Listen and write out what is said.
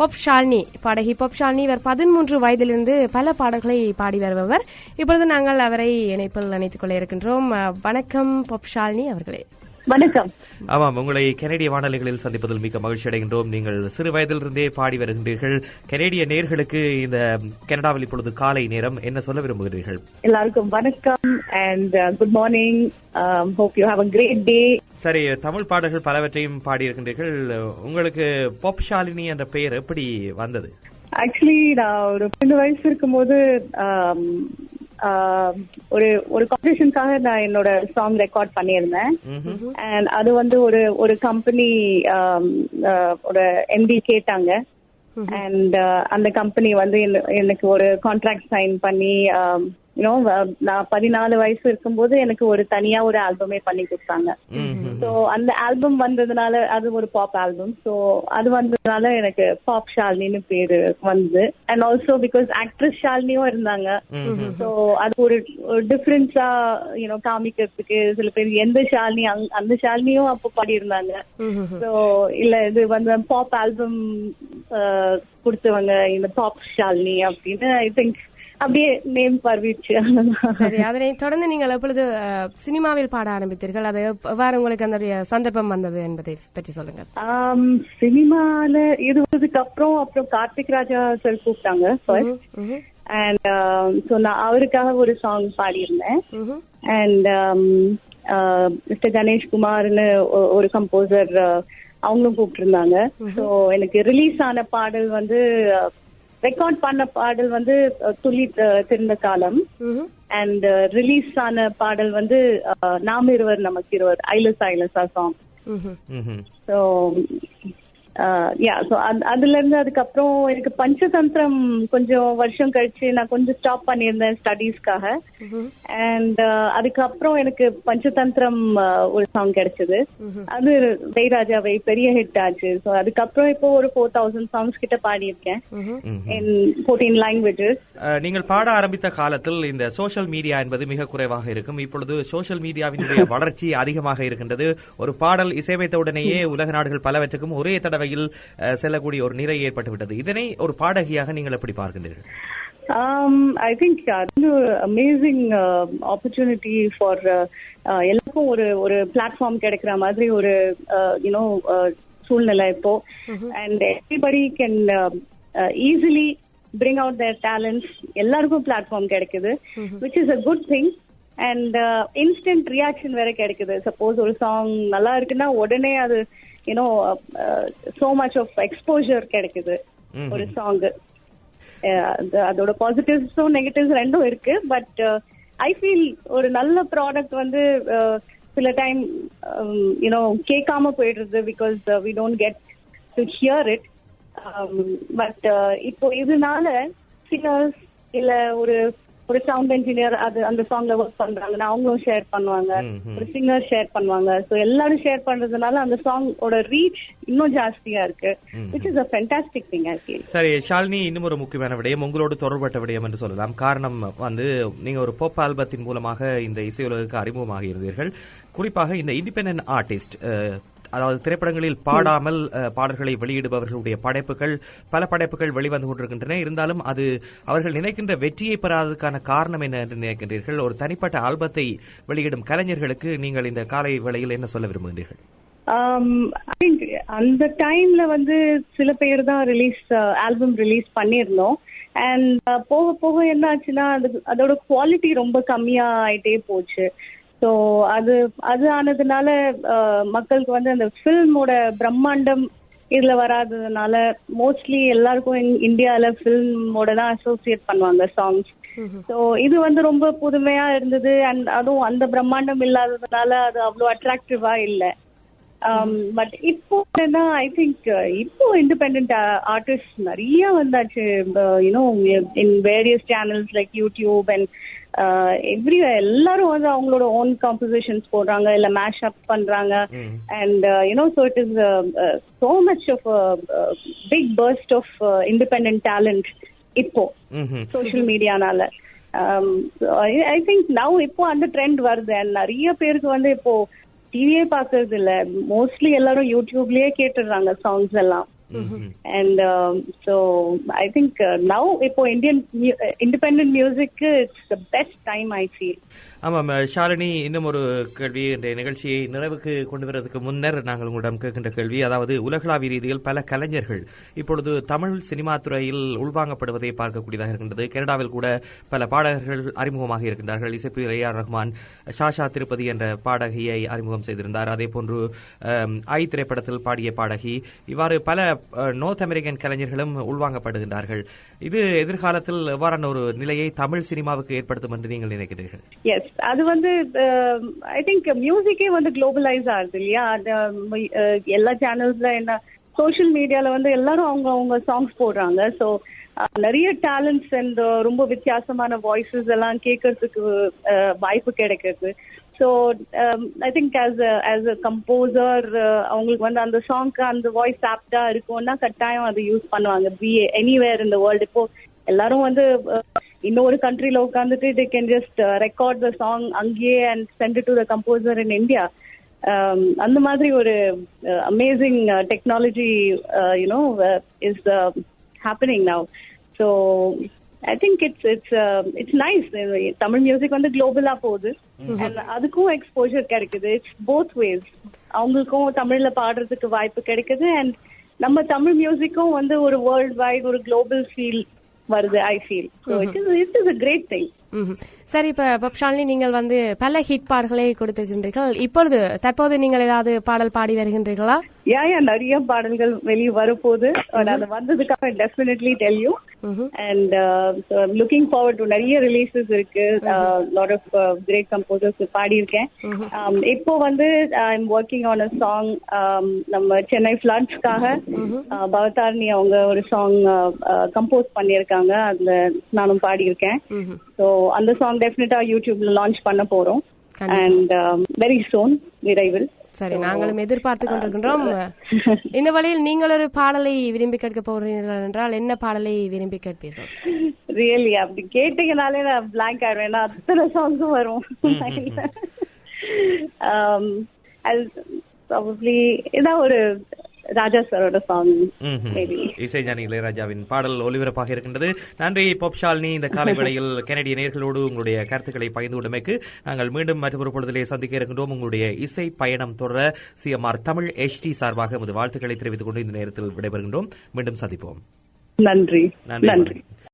Pop Shalini பாடகி pop Shalini இவர் பதிமூன்று வயதிலிருந்து பல பாடல்களை பாடி வருபவர். இப்பொழுது நாங்கள் அவரை இணைப்பில் இணைத்துக் கொள்ள இருக்கின்றோம். வணக்கம் பப் ஷாலினி அவர்களே. வணக்கம். ஆமாம் உங்களை கனேடிய வானொலிகளில் சந்திப்பதில் மிக மகிழ்ச்சி அடைகின்றோம். நீங்கள் சிறு வயதிலிருந்தே பாடி வருகின்றீர்கள். கனேடிய நேர்களுக்கு இந்த கனடாவில் இப்பொழுது காலை நேரம். என்ன சொல்ல விரும்புகிறீர்கள்? எல்லாருக்கும் வணக்கம் and good morning hope you have a great day சரி தமிழ் பாடல்கள் பலவற்றையும் பாடியிருக்கின்றீர்கள் உங்களுக்கு பாப் ஷாலினி என்ற பெயர் எப்படி வந்தது? ஆக்சுவலி நான் ஒரு ரெண்டு வயசு இருக்கும்போது um, ஒரு ஒரு காம்படிஷனுக்காக நான் என்னோட சாங் ரெக்கார்ட் பண்ணியிருந்தேன். அண்ட் அது வந்து ஒரு ஒரு கம்பெனி ஒரு எம்டி கேட்டாங்க. அண்ட் அந்த கம்பெனி வந்து எனக்கு ஒரு கான்ட்ராக்ட் சைன் பண்ணி யூனோ நான் பதினாலு வயசு இருக்கும்போது எனக்கு ஒரு தனியா ஒரு ஆல்பமே பண்ணி கொடுத்தாங்க. ஸோ அந்த ஆல்பம் வந்ததுனால அது ஒரு பாப் ஆல்பம் ஸோ அது வந்ததுனால எனக்கு பாப் ஷாலினின்னு பேரு வந்து அண்ட் ஆல்சோ பிகாஸ் ஆக்ட்ரஸ் ஷாலினியும் இருந்தாங்க. ஸோ அது ஒரு டிஃபரன்ஸா யூனோ காமிக்கிறதுக்கு சில பேர் எந்த ஷாலினி அந்த ஷாலினியும் அப்போ பாடியிருந்தாங்க. ஸோ இல்ல இது வந்து பாப் ஆல்பம் கொடுத்தவங்க இந்த பாப் ஷாலினி அப்படின்னு ஐ திங்க் அப்படியே நேம் அவ்வளவுதான். சரி அதனை தொடர்ந்து நீங்கள் எப்பொழுது சினிமாவில் பாட ஆரம்பித்தீர்கள் அது எவ்வாறு உங்களுக்கு அந்த சந்தர்ப்பம் வந்தது என்பதை பற்றி சொல்லுங்கள் ஆம், சினிமால இருந்ததுக்கு அப்புறம் அப்புறம் கார்த்திக் ராஜா சார் கூப்பிட்டாங்க. அண்ட் ஸோ நான் அவருக்காக ஒரு சாங் பாடியிருந்தேன். அண்ட் மிஸ்டர் கணேஷ் குமார்னு ஒரு கம்போசர் அவங்களும் கூப்பிட்டிருந்தாங்க ஸோ எனக்கு ரிலீஸ் ஆன பாடல் வந்து ரெக்கார்ட் பண்ண பாடல் வந்து துளி திருந்த காலம். அண்ட் ரிலீஸ் ஆன பாடல் வந்து நாம் இருவர் நமக்கு இருவர் ஐலஸ் ஐலஸா சாங். ஸோ யா ஸோ அதுல இருந்து அதுக்கப்புறம் எனக்கு பஞ்சதந்திரம் கொஞ்சம் வருஷம் கழிச்சு நான் கொஞ்சம் ஸ்டாப் பண்ணியிருந்தேன் ஸ்டடீஸ்க்காக அண்ட் அதுக்கப்புறம் எனக்கு பஞ்சதந்திரம் ஒரு சாங் கிடைச்சது. அது ஜெயராஜாவை பெரிய ஹிட் ஆச்சு. ஸோ அதுக்கப்புறம் இப்போ ஒரு ஃபோர் தௌசண்ட் சாங்ஸ் கிட்ட பாடியிருக்கேன். இன் ஃபோர்டீன் லாங்குவேஜஸ் நீங்கள் பாட ஆரம்பித்த காலத்தில் இந்த சோஷியல் மீடியா என்பது மிக குறைவாக இருக்கும். இப்பொழுது சோஷியல் மீடியாவினுடைய வளர்ச்சி அதிகமாக இருக்கின்றது. ஒரு பாடல் இசைவைத்த உடனேயே உலக நாடுகள் பலவற்றுக்கும் ஒரே தடவையில் அஹ், செல்லக்கூடிய ஒரு நிலை ஏற்பட்டுவிட்டது. இதனை ஒரு பாடகியாக நீங்கள் எப்படி பார்க்கின்றீர்கள்? ஐ திங்க் அது அமேசிங் ஆப்பர்ச்சுனிட்டி ஃபார் எல்லாருக்கும் ஒரு ஒரு பிளாட்ஃபார்ம் கிடைக்கிற மாதிரி ஒரு யூனோ சூழ்நிலை இப்போ. And everybody can easily bring out their talents எல்லாருக்கும் பிளாட்ஃபார்ம் கிடைக்குது which is a good thing and instant reaction வேற கிடைக்குது. சப்போஸ் ஒரு சாங் நல்லா இருக்குன்னா உடனே அது you know so much of exposure கிடைக்குது. ஒரு சாங் அதோட பாசிட்டிவ்ஸும் நெகட்டிவ்ஸ் ரெண்டும் இருக்கு. பட் ஐ ஃபீல் ஒரு நல்ல ப்ராடக்ட் வந்து uh, சில டைம் யூனோ கேட்காம போயிடுறது because we don't get to hear it but இப்போ இதனால சிங்கர்ஸ் இல்ல ஒரு ஒரு சவுண்ட் இன்ஜினியர் அது அந்த சாங்ல ஒர்க் பண்றாங்கன்னா அவங்களும் ஷேர் பண்ணுவாங்க. ஒரு சிங்கர் ஷேர் பண்ணுவாங்க. ஸோ எல்லாரும் ஷேர் பண்றதுனால அந்த சாங்கோட ரீச் இன்னும் ஜாஸ்தியா இருக்கு. Which is a fantastic thing சரி ஷாலினி இன்னும் ஒரு முக்கியமான விடயம். உங்களோடு தொடர்பட்ட விடயம் என்று சொல்லலாம். காரணம் வந்து நீங்க ஒரு போப் ஆல்பத்தின் மூலமாக இந்த இசையுலகுக்கு அறிமுகமாக இருந்தீர்கள் குறிப்பாக இந்த இண்டிபெண்டன்ட் ஆர்டிஸ்ட் அதாவது திரைப்படங்களில் பாடாமல் அஹ், பாடல்களை வெளியிடுபவர்களுடைய படைப்புகள் பல படைப்புகள் வெளிவந்து கொண்டிருக்கின்றன. இருந்தாலும் அது அவர்கள் நினைக்கின்ற வெற்றியை பெறாததுக்கான காரணம் என்ன என்று நினைக்கின்றீர்கள்? ஒரு தனிப்பட்ட ஆல்பத்தை வெளியிடும் கலைஞர்களுக்கு நீங்கள் இந்த காலை வேளையில் என்ன சொல்ல விரும்புகின்றீர்கள்? அந்த டைம்ல வந்து சில பேர் தான் ரிலீஸ் ஆல்பம் ரிலீஸ் பண்ணியிருந்தோம். அண்ட் போக போக என்ன ஆச்சுன்னா அது அதோட குவாலிட்டி ரொம்ப கம்மியா ஆயிட்டே போச்சு. ஸோ அது அது ஆனதுனால மக்களுக்கு வந்து அந்த ஃபில்மோட பிரம்மாண்டம் இதுல வராததுனால மோஸ்ட்லி எல்லாருக்கும் இந்- இந்தியால ஃபில்மோட தான் அசோசியேட் பண்ணுவாங்க சாங்ஸ் ஸோ இது வந்து ரொம்ப புதுமையா இருந்தது. அண்ட் அதுவும் அந்த பிரம்மாண்டம் இல்லாததுனால அது அவ்வளோ அட்ராக்டிவா இல்லை. பட் இப்போ என்னன்னா ஐ திங்க் இப்போ இண்டிபெண்ட் ஆர்டிஸ்ட் நிறைய வந்தாச்சு. You know in various channels like YouTube and every எல்லாரும் வந்து அவங்களோட ஓன் காம்போசிஷன்ஸ் போடுறாங்க இல்ல மேஷ் அப் பண்றாங்க. And you know so it is so much of big burst of independent talent இப்போ. சோஷியல் மீடியானால ஐ திங்க் நவ் இப்போ அந்த ட்ரெண்ட் வருது. And நிறைய பேருக்கு வந்து இப்போ டிவியே பாக்குறது இல்ல. மோஸ்ட்லி எல்லாரும் யூடியூப்லயே கேட்டுடுறாங்க சாங்ஸ் எல்லாம். Mm-hmm. And um, so I think uh, now, for Indian mu- independent music, it's the best time I feel. ஆமாம் ஷாலினி இன்னும் ஒரு கேள்வி. இந்த நிகழ்ச்சியை நிறைவுக்கு கொண்டு வரதுக்கு முன்னர் நாங்கள் உங்களிடம் கேட்கின்ற கேள்வி அதாவது உலகளாவிய ரீதியில் பல கலைஞர்கள் இப்பொழுது தமிழ் சினிமா துறையில் உள்வாங்கப்படுவதை பார்க்கக்கூடியதாக இருக்கின்றது. கனடாவில் கூட பல பாடகர்கள் அறிமுகமாக இருக்கின்றார்கள். இசைப்பு ஏஆர் ரஹ்மான் ஷாஷா திருப்பதி என்ற பாடகியை அறிமுகம் செய்திருந்தார். அதே போன்று ஐ திரைப்படத்தில் பாடிய பாடகி இவ்வாறு பல நோர்த் அமெரிக்கன் கலைஞர்களும் உள்வாங்கப்படுகின்றார்கள். இது எதிர்காலத்தில் எவ்வாறான ஒரு நிலையை தமிழ் சினிமாவுக்கு ஏற்படுத்தும் என்று நீங்கள் நினைக்கிறீர்கள்? எஸ் அது வந்து ஐ திங்க் மியூசிக்கே வந்து குளோபலைஸ் ஆகுது இல்லையா? Um, uh, எல்லா சேனல்ஸ்ல என்ன சோஷியல் மீடியால வந்து எல்லாரும் அவங்க அவங்க சாங்ஸ் போடுறாங்க ஸோ uh, நிறைய டேலண்ட்ஸ் அண்ட் uh, ரொம்ப வித்தியாசமான வாய்ஸஸ் எல்லாம் கேட்கறதுக்கு வாய்ப்பு கிடைக்கிறது. So I think as as a composer அவங்களுக்கு வந்து அந்த சாங்க்கு அந்த வாய்ஸ் ஆப்டா இருக்கும்னா கட்டாயம் அதை யூஸ் பண்ணுவாங்க. பி எனிவேர் இந்த வேர்ல்டு இப்போ எல்லாரும் வந்து இன்னொரு கண்ட்ரில உட்காந்துட்டு they can just record the song அங்கேயே and send to the composer in India அந்த மாதிரி ஒரு amazing technology you know is happening now so I think it's it's it's nice Tamil music வந்து குளோபலா போகுது. And அதுக்கும் எக்ஸ்போஜர் கிடைக்குது. It's both ways அவங்களுக்கும் தமிழ்ல பாடுறதுக்கு வாய்ப்பு கிடைக்குது. அண்ட் நம்ம தமிழ் மியூசிக்கும் வந்து ஒரு வேர்ல்ட் வைட் ஒரு குளோபல் ஃபீல் வருது I feel so it is it is a great thing ம்ஹும். சரி இப்ப பப்ஷாலினி நீங்கள் வந்து பல ஹிட் பாடல்களை கொடுத்திருக்கின்றீர்கள். இப்பொழுது தற்போது நீங்கள் ஏதாவது பாடல் பாடி வருகின்றீர்களா? யா யா நிறைய பாடல்கள் வெளியே வரப்போகுது. அது வந்ததுக்காக definitely tell you and looking forward to நிறைய ரிலீசஸ் இருக்கு. லாட் ஆஃப் கிரேட் கம்போசர்ஸ் பாடியிருக்கேன். Um, இப்போ வந்து I am working on a song நம்ம சென்னை ஃபிளட்ஸ்க்காக பவதாரணி அவங்க ஒரு சாங் கம்போஸ் பண்ணியிருக்காங்க. அதுல நானும் பாடியிருக்கேன். ஸோ அந்த சாங் டெஃபினட்டா யூடியூப்ல லான்ச் பண்ண போறோம். அண்ட் வெரி சோன் விரைவில் சரி நாங்களும் எதிர்பார்த்து கொண்டிருக்கின்றோம். இந்த வழியில் நீங்கள் ஒரு பாடலை விரும்பி கேட்க போகிறீர்கள் என்றால் என்ன பாடலை விரும்பி கேட்பீர்கள்? ரியலி அப்படி கேட்டீங்கனாலே நான் பிளாங்க் ஆயிடுவேன். ஏன்னா அத்தனை சாங்ஸும் வரும். ப்ராபப்ளி ஏதாவது ஒரு ராஜா சாரோட சாங் இசைஞானி இளையராஜாவின் பாடல் ஒலிபரப்பாக இருக்கின்றது. நன்றி பொப்ஷாலினி இந்த காலை வேளையில் கனடிய நேர்களோடு உங்களுடைய கருத்துக்களை பகிர்ந்து கொண்டமைக்கு நாங்கள் மீண்டும் மற்றொரு பொழுதிலே சந்திக்க இருக்கின்றோம். உங்களுடைய இசை பயணம் தொடர சிஎம்ஆர் தமிழ் எச்டி சார்பாக எமது வாழ்த்துக்களை தெரிவித்துக் கொண்டு இந்த நேரத்தில் விடைபெறுகின்றோம். மீண்டும் சந்திப்போம். நன்றி. நன்றி.